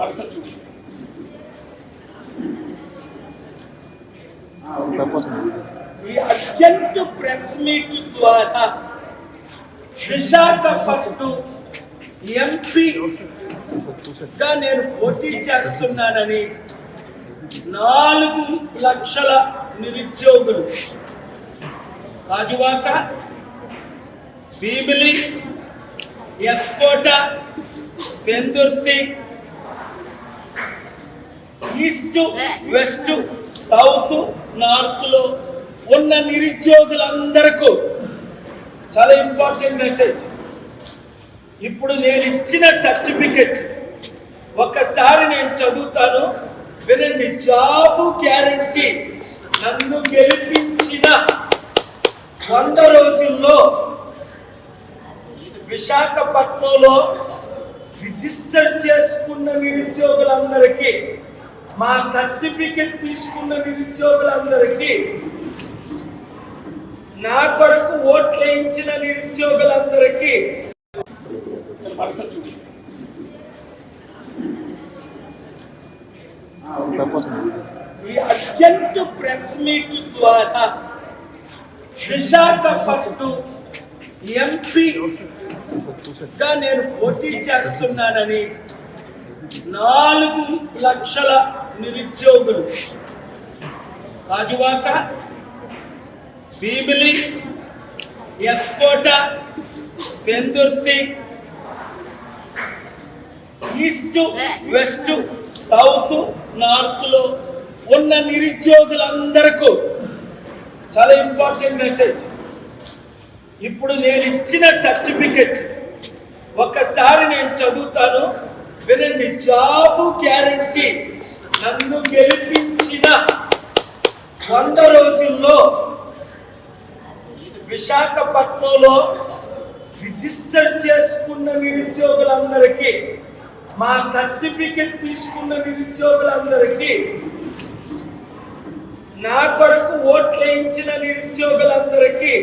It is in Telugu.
ఈ అర్జెంట్ ప్రెస్ మీట్ ద్వారా విశాఖపట్నం ఎంపీగా నేను పోటీ చేస్తున్నానని నాలుగు లక్షల నిరుద్యోగులు Gajuwaka Bheemili S Kota Pendurthi east west south నార్త్లో ఉన్న నిరుద్యోగులందరకు చాలా ఇంపార్టెంట్ మెసేజ్ ఇప్పుడు నేను ఇచ్చిన సర్టిఫికెట్ ఒకసారి నేను చదువుతాను. వినండి జాబు గ్యారంటీ నన్ను గెలిపించిన వంద రోజుల్లో విశాఖపట్నంలో రిజిస్టర్ చేసుకున్న నిరుద్యోగులందరికీ మా సర్టిఫికెట్ తీసుకున్న నిరుద్యోగులందరికీ నా కొరకు ఓట్లు వేయించిన నిరుద్యోగులందరికీ ఈ అర్జెంట్ ప్రెస్ మీట్ ద్వారా విశాఖపట్నం ఎంపీగా నేను పోటీ చేస్తున్నానని నాలుగు లక్షల నిరుద్యోగులు. Gajuwaka Bheemili S Kota Pendurthi east west south నార్త్లో ఉన్న నిరుద్యోగులందరకు చాలా ఇంపార్టెంట్ మెసేజ్. ఇప్పుడు నేను ఇచ్చిన సర్టిఫికెట్. ఒకసారి నేను చదువుతాను. వినండి జాబు గ్యారంటీ. నన్ను గెలిపించిన వంద రోజుల్లో విశాఖపట్నంలో రిజిస్టర్ చేసుకున్న నిరుద్యోగులందరికీ మా సర్టిఫికెట్ తీసుకున్న నిరుద్యోగులందరికీ నా కొరకు ఓట్లు వేయించిన నిరుద్యోగులందరికీ